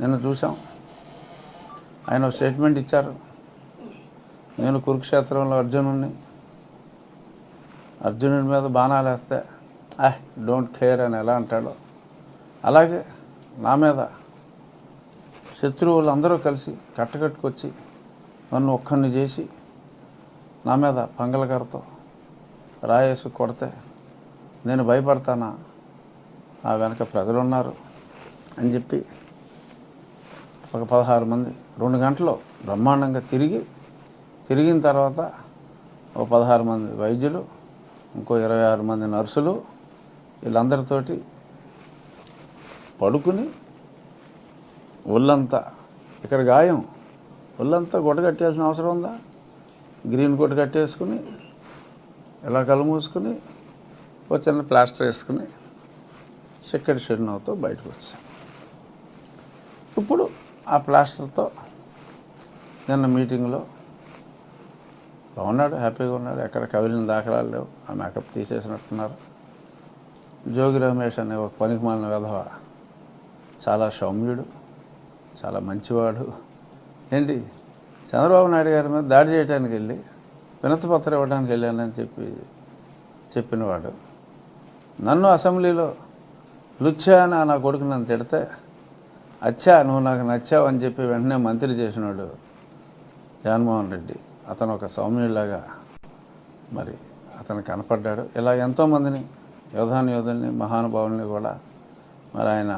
నిన్న చూసాం ఆయన స్టేట్మెంట్ ఇచ్చారు. నేను కురుక్షేత్రంలో అర్జునుడిని అర్జునుడి మీద బాణాలు వేస్తే ఐ డోంట్ కేర్ అని ఎలా అంటాడో. అలాగే నా మీద శత్రువులు అందరూ కలిసి కట్టకట్టుకొచ్చి నన్ను ఒక్కరిని చేసి నా మీద పంగలకరతో రాయేసి కొడితే నేను భయపడతానా? ఆ వెనక ప్రజలు ఉన్నారు అని చెప్పి ఒక పదహారు మంది రెండు గంటలు బ్రహ్మాండంగా తిరిగి తిరిగిన తర్వాత ఒక పదహారు మంది వైద్యులు ఇంకో ఇరవై ఆరు మంది నర్సులు వీళ్ళందరితోటి పడుకుని ఒళ్ళంతా ఇక్కడ గాయం. ఒళ్ళంతా గుడ్డ కట్టేయాల్సిన అవసరం ఉందా? గ్రీన్ గుడ్డ కట్టేసుకుని ఇలా కళ్ళు మూసుకుని ఒక చిన్న ప్లాస్టర్ వేసుకుని చిక్కటి చిరునవ్వుతో బయటకు వచ్చాం. ఇప్పుడు ఆ ప్లాస్టర్తో నిన్న మీటింగ్లో బాగున్నాడు హ్యాపీగా ఉన్నాడు ఎక్కడ కవిలిన దాఖలాలు లేవు ఆ మేకప్ తీసేసినట్టున్నారు. జోగి రమేష్ అనే ఒక పనికి మాలిన విధవ చాలా సౌమ్యుడు చాలా మంచివాడు. ఏంటి? చంద్రబాబు నాయుడు గారి మీద దాడి చేయడానికి వెళ్ళి వినతిపత్రం ఇవ్వడానికి వెళ్ళానని చెప్పి చెప్పినవాడు. నన్ను అసెంబ్లీలో లుచ్చా అని నా కొడుకు నన్ను తిడితే అచ్చా నువ్వు నాకు నచ్చావు అని చెప్పి వెంటనే మంత్రి చేసినాడు జగన్మోహన్ రెడ్డి. అతను ఒక సౌమ్యుడిలాగా మరి అతను కనపడ్డాడు. ఇలా ఎంతోమందిని యోధాను యోధుల్ని మహానుభావుల్ని కూడా మరి ఆయన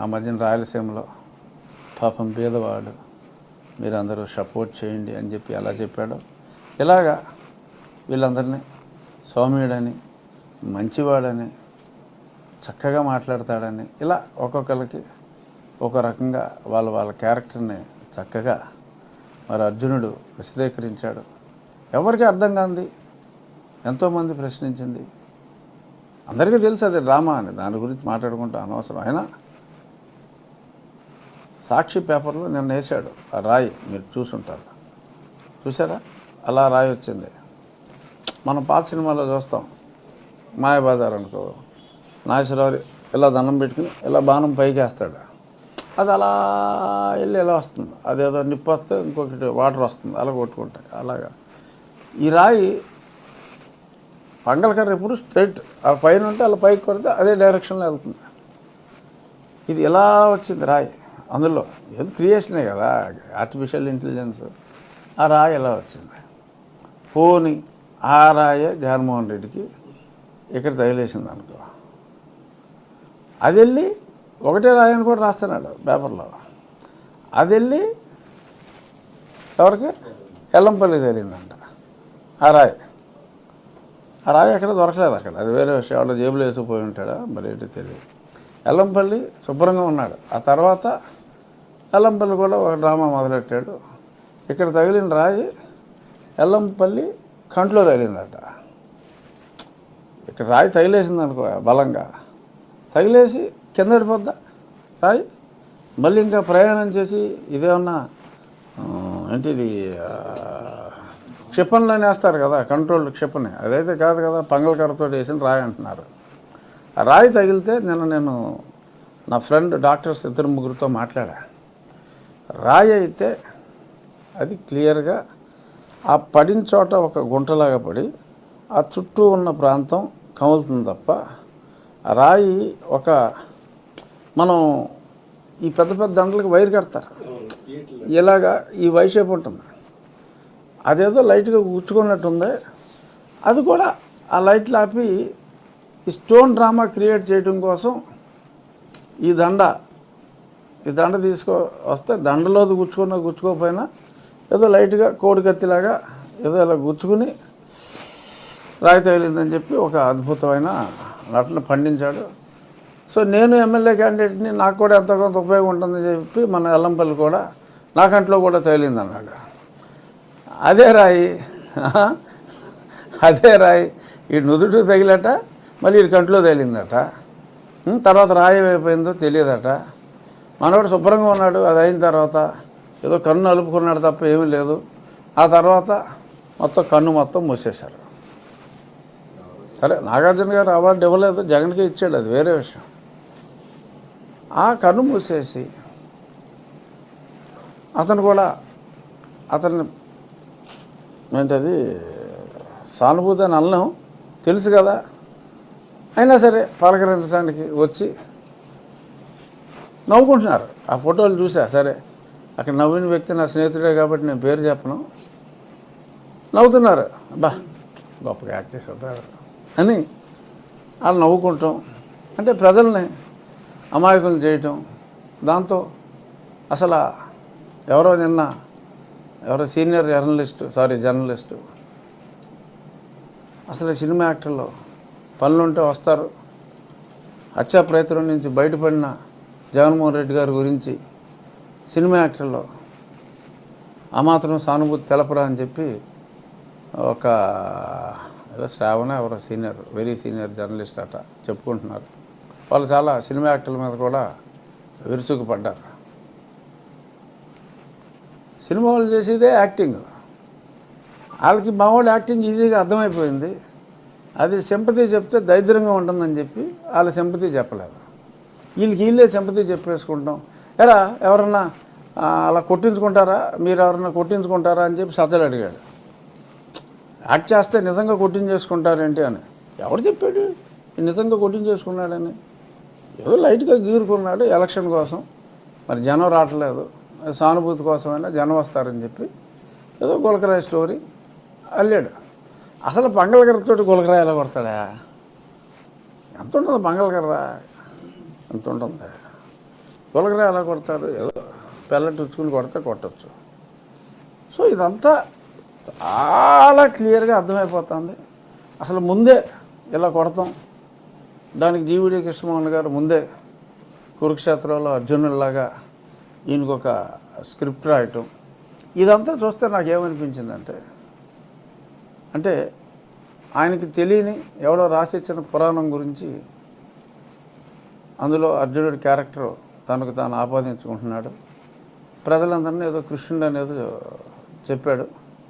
ఆ మధ్యన రాయలసీమలో పాపం బీదవాడు మీరందరూ సపోర్ట్ చేయండి అని చెప్పి అలా చెప్పాడు ఇలాగా వీళ్ళందరినీ సౌమ్యుడని మంచివాడని చక్కగా మాట్లాడతాడని. ఇలా ఒక్కొక్కరికి ఒక రకంగా వాళ్ళ వాళ్ళ క్యారెక్టర్ని చక్కగా మరి అర్జునుడు విశదీకరించాడు. ఎవరికి అర్థం కాంది? ఎంతోమంది ప్రశ్నించింది. అందరికీ తెలుసు అది డ్రామా అని. దాని గురించి మాట్లాడుకుంటూ అనవసరం. అయినా సాక్షి పేపర్లో నిన్న వేశాడు ఆ రాయి. మీరు చూసుంటారు. చూసారా అలా రాయి వచ్చింది. మనం పాత సినిమాలో చూస్తాం. మాయబజార్ అనుకో. నాగేశ్వరరావు ఇలా దండం పెట్టుకుని ఇలా బాణం పైకి వేస్తాడు. అది అలా వెళ్ళి ఇలా వస్తుంది. అదేదో నిప్పు వస్తే ఇంకొకటి వాటర్ వస్తుంది. అలా కొట్టుకుంటాయి అలాగా. ఈ రాయి పంగలకర్ర ఎప్పుడు స్ట్రైట్ ఆ పైన ఉంటే అలా పైకి కొడితే అదే డైరెక్షన్లో వెళ్తుంది. ఇది ఎలా వచ్చింది రాయి? అందులో ఏది క్రియేషనే కదా. ఆర్టిఫిషియల్ ఇంటెలిజెన్స్ ఆ రాయి ఎలా వచ్చింది? పోని ఆ రాయే జగన్మోహన్ రెడ్డికి ఇక్కడ తగిలేసింది అనుకో. అది వెళ్ళి ఒకటే రాయి అని కూడా రాస్తున్నాడు పేపర్లో. అది వెళ్ళి ఎవరికి? ఎల్లంపల్లి తేలిందంట. ఆ రాయి. ఆ రాయి ఎక్కడ దొరకలేదు అక్కడ. అది వేరే విషయం. వాళ్ళ జేబులో వేసిపోయి ఉంటాడా? మరి ఏంటి తెలియదు. ఎల్లంపల్లి శుభ్రంగా ఉన్నాడు. ఆ తర్వాత ఎల్లంపల్లి కూడా ఒక డ్రామా మొదలెట్టాడు. ఇక్కడ తగిలిన రాయి ఎల్లంపల్లి కంట్లో తగిలిందట. ఇక్కడ రాయి తగిలేసింది అనుకో బలంగా. తగిలేసి కింద పడిపోద్దా? రాయి. మళ్ళీ ఇంకా ప్రయాణం చేసి ఇదేమన్నా ఏంటిది ఆ, క్షిపణిలోనే వేస్తారు కదా కంట్రోల్ క్షిపణి. అదైతే కాదు కదా పంగలకరతో వేసిన రాయి అంటున్నారు. ఆ రాయి తగిలితే నిన్న నేను నా ఫ్రెండ్ డాక్టర్స్ ఇద్దరు ముగ్గురితో మాట్లాడా. రాయి అయితే అది క్లియర్గా ఆ పడిన చోట ఒక గుంటలాగా పడి ఆ చుట్టూ ఉన్న ప్రాంతం కములుతుంది తప్ప రాయి ఒక మనం ఈ పెద్ద పెద్ద దండలకు వైర్ కడతారు. ఇలాగా ఈ వైషేపు ఉంటుంది. అదేదో లైట్గా గుచ్చుకున్నట్టుంది అది కూడా ఆ లైట్లు ఆపి ఈ స్టోన్ డ్రామా క్రియేట్ చేయడం కోసం ఈ దండ ఈ దండ తీసుకో వస్తే దండలోది గుచ్చుకున్నా గుచ్చుకోకపోయినా ఏదో లైట్గా కోడి కత్తిలాగా ఏదో ఇలా గుచ్చుకుని రాయి తగిలిందని చెప్పి ఒక అద్భుతమైన అట్లా పండించాడు. సో నేను ఎమ్మెల్యే క్యాండిడేట్ని నాకు కూడా ఎంతో కొంత ఉపయోగం ఉంటుందని చెప్పి మన ఎల్లంపల్లి కూడా నా కంట్లో కూడా తగిలింది అన్నాడు. అదే రాయి అదే రాయి. ఈ నుదుటి తగిలట మళ్ళీ ఈ కంట్లో తగిలిందట తర్వాత రాయి అయిపోయిందో తెలియదట. మనవాడు శుభ్రంగా ఉన్నాడు అది అయిన తర్వాత ఏదో కన్ను అలుపుకున్నాడు తప్ప ఏమీ లేదు. ఆ తర్వాత మొత్తం కన్ను మొత్తం మూసేశారు. సరే నాగార్జున గారు అవార్డు ఇవ్వలేదు జగన్కి ఇచ్చాడు అది వేరే విషయం. ఆ కన్ను మూసేసి అతను కూడా అతను ఏంటది సానుభూతి అని అల్లం తెలుసు కదా. అయినా సరే పలకరించడానికి వచ్చి నవ్వుకుంటున్నారు. ఆ ఫోటోలు చూసా సరే. అక్కడ నవ్విన వ్యక్తి నా స్నేహితుడే కాబట్టి నేను పేరు చెప్పను. నవ్వుతున్నారు. బా గొప్పగా యాక్ట్ చేశారు అని వాళ్ళు నవ్వుకుంటాం. అంటే ప్రజల్ని అమాయకులు చేయటం. దాంతో అసలు ఎవరో నిన్న ఎవరో సీనియర్ జర్నలిస్టు సారీ జర్నలిస్టు అసలు సినిమా యాక్టర్లో పనులుంటే వస్తారు. హత్యా ప్రయత్నం నుంచి బయటపడిన జగన్మోహన్ రెడ్డి గారి గురించి సినిమా యాక్టర్లో ఆ మాత్రం సానుభూతి తెలపరా అని చెప్పి ఒక అదే శ్రావణ ఎవరో సీనియర్ వెరీ సీనియర్ జర్నలిస్ట్ అట చెప్పుకుంటున్నారు. వాళ్ళు చాలా సినిమా యాక్టర్ల మీద కూడా విరుచుకుపడ్డారు సినిమా వాళ్ళు చేసేదే యాక్టింగ్. వాళ్ళకి మావాడు యాక్టింగ్ ఈజీగా అర్థమైపోయింది. అది సింపతి చెప్తే దరిద్రంగా ఉంటుందని చెప్పి వాళ్ళ సింపతి చెప్పలేదు. వీళ్ళకి వీళ్ళే సింపతి చెప్పేసుకుంటాం. ఎరా ఎవరన్నా అలా కొట్టించుకుంటారా? మీరు ఎవరన్నా కొట్టించుకుంటారా అని చెప్పి సజ్జలు అడిగాడు. యాక్ట్ చేస్తే నిజంగా కొట్టించేసుకుంటారేంటి అని. ఎవరు చెప్పాడు? నిజంగా నిజంగా కొట్టించేసుకున్నాడని ఏదో లైట్గా గీరుకున్నాడు ఎలక్షన్ కోసం. మరి జనం రావట్లేదు. సానుభూతి కోసమైనా జనం వస్తారని చెప్పి ఏదో గులకరాయ స్టోరీ అల్లాడు. అసలు పంగళకర్రతోటి గులకరాయ ఎలా కొడతాడా? ఎంత ఉంటుంది పంగళకర్ర ఎంత ఉంటుంది? గులకరాయ ఎలా కొడతాడు? ఏదో పెల్లటి కొడితే కొట్టచ్చు. సో ఇదంతా చాలా క్లియర్గా అర్థమైపోతుంది. అసలు ముందే ఇలా కొడతాం. దానికి జీవిడి కృష్ణమోహన్ గారు ముందే కురుక్షేత్రంలో అర్జునుల్లాగా ఈయనకు ఒక స్క్రిప్ట్ రాయటం. ఇదంతా చూస్తే నాకు ఏమనిపించిందంటే అంటే ఆయనకి తెలియని ఎవడో రాసిచ్చిన పురాణం గురించి అందులో అర్జునుడి క్యారెక్టర్ తనకు తాను ఆపాదించుకుంటున్నాడు. ప్రజలందరినీ ఏదో కృష్ణుడు అనేది చెప్పాడు.